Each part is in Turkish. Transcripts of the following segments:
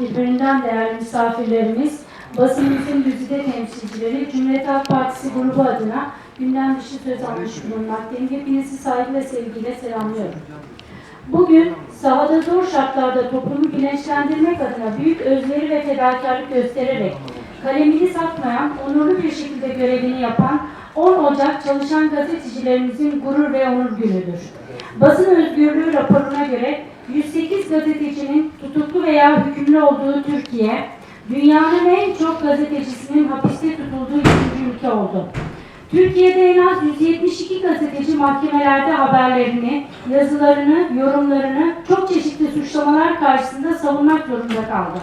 birbirinden değerli misafirlerimiz, basınımızın güzide temsilcileri, Cumhuriyet Halk Partisi grubu adına gündem dışı söz almış bulunmaktayım. Hepinizi saygı ve sevgiyle selamlıyorum. Bugün sahada zor şartlarda toplumu bilinçlendirmek adına büyük özveri ve fedakarlık göstererek kalemini satmayan, onurlu bir şekilde görevini yapan 10 Ocak çalışan gazetecilerimizin gurur ve onur günüdür. Basın özgürlüğü raporuna göre 108 gazetecinin tutuklu veya hükümlü olduğu Türkiye, dünyanın en çok gazetecisinin hapiste tutulduğu ikinci ülke oldu. Türkiye'de en az 172 gazeteci mahkemelerde haberlerini, yazılarını, yorumlarını çok çeşitli suçlamalar karşısında savunmak zorunda kaldı.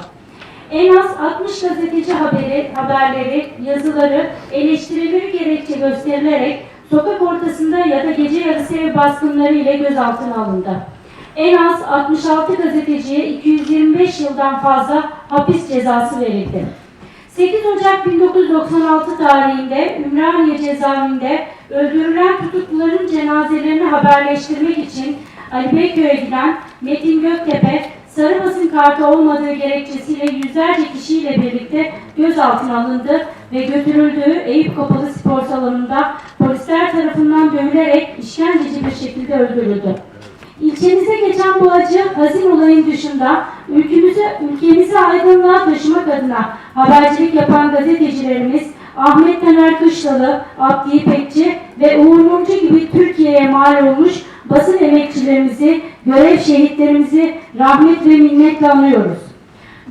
En az 60 gazeteci haberi, haberleri, yazıları, eleştirileri gerekçe gösterilerek sokak ortasında ya da gece yarısı ev baskınları ile gözaltına alındı. En az 66 gazeteciye 225 yıldan fazla hapis cezası verildi. 8 Ocak 1996 tarihinde Ümraniye cezaevinde öldürülen tutukluların cenazelerini haberleştirmek için Ali Beyköy'e giden Metin Göktepe, sarı basın kartı olmadığı gerekçesiyle yüzlerce kişiyle birlikte gözaltına alındı ve götürüldüğü Eyüp Kapalı Spor Salonu'nda polisler tarafından dövülerek işkenceci bir şekilde öldürüldü. İlçemize geçen bu acı hazin olayın dışında ülkemizi, ülkemizi aydınlığa taşımak adına habercilik yapan gazetecilerimiz Ahmet Taner Kışlalı, Abdi İpekçi ve Uğur Mumcu gibi Türkiye'ye mal olmuş basın emekçilerimizi, görev şehitlerimizi rahmet ve minnetle anıyoruz.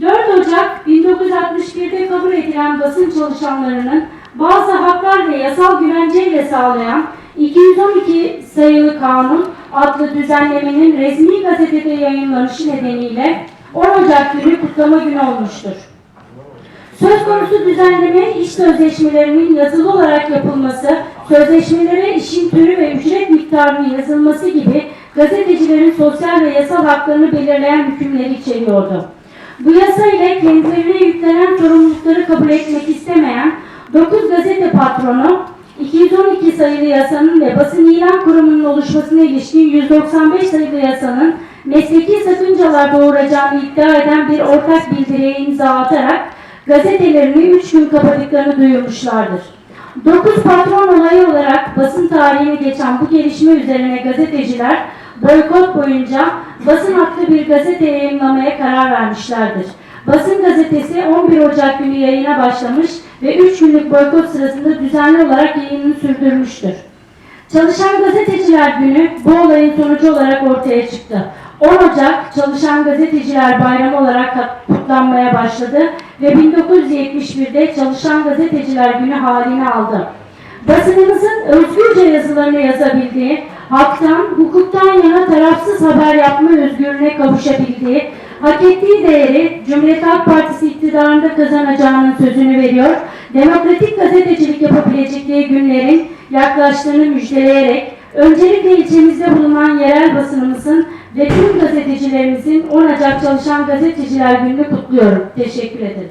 4 Ocak 1961'de kabul edilen basın çalışanlarının bazı haklar ve yasal güvenceyle sağlayan 212 sayılı kanun adlı düzenlemenin resmi gazetede yayınlanışı nedeniyle 10 Ocak günü kutlama günü olmuştur. Söz konusu düzenleme iş sözleşmelerinin yazılı olarak yapılması, sözleşmelere işin türü ve ücret miktarının yazılması gibi gazetecilerin sosyal ve yasal haklarını belirleyen hükümleri içeriyordu. Bu yasa ile kendilerine yüklenen sorumlulukları kabul etmek istemeyen 9 gazete patronu 212 sayılı yasanın ve basın ilan kurumunun oluşmasına ilişkin 195 sayılı yasanın mesleki sakıncalar doğuracağını iddia eden bir ortak bildiriye imza atarak gazetelerini 3 gün kapadıklarını duyurmuşlardır. 9 patron olayı olarak basın tarihine geçen bu gelişme üzerine gazeteciler boykot boyunca basın haklı bir gazete yayınlamaya karar vermişlerdir. Basın gazetesi 11 Ocak günü yayına başlamış ve 3 günlük boykot sırasında düzenli olarak yayınını sürdürmüştür. Çalışan Gazeteciler Günü bu olayın sonucu olarak ortaya çıktı. 10 Ocak Çalışan Gazeteciler Bayramı olarak kutlanmaya başladı ve 1971'de Çalışan Gazeteciler Günü halini aldı. Basınımızın özgürce yazılarını yazabildiği, haktan, hukuktan yana tarafsız haber yapma özgürlüğüne kavuşabildiği, hak ettiği değeri Cumhuriyet Halk Partisi iktidarında kazanacağının sözünü veriyor, demokratik gazetecilik yapabilecekleri günlerin yaklaştığını müjdeleyerek, öncelikle ilçemizde bulunan yerel basınımızın ve tüm gazetecilerimizin 10 Ocak Çalışan Gazeteciler Günü'nü kutluyorum. Teşekkür ederim.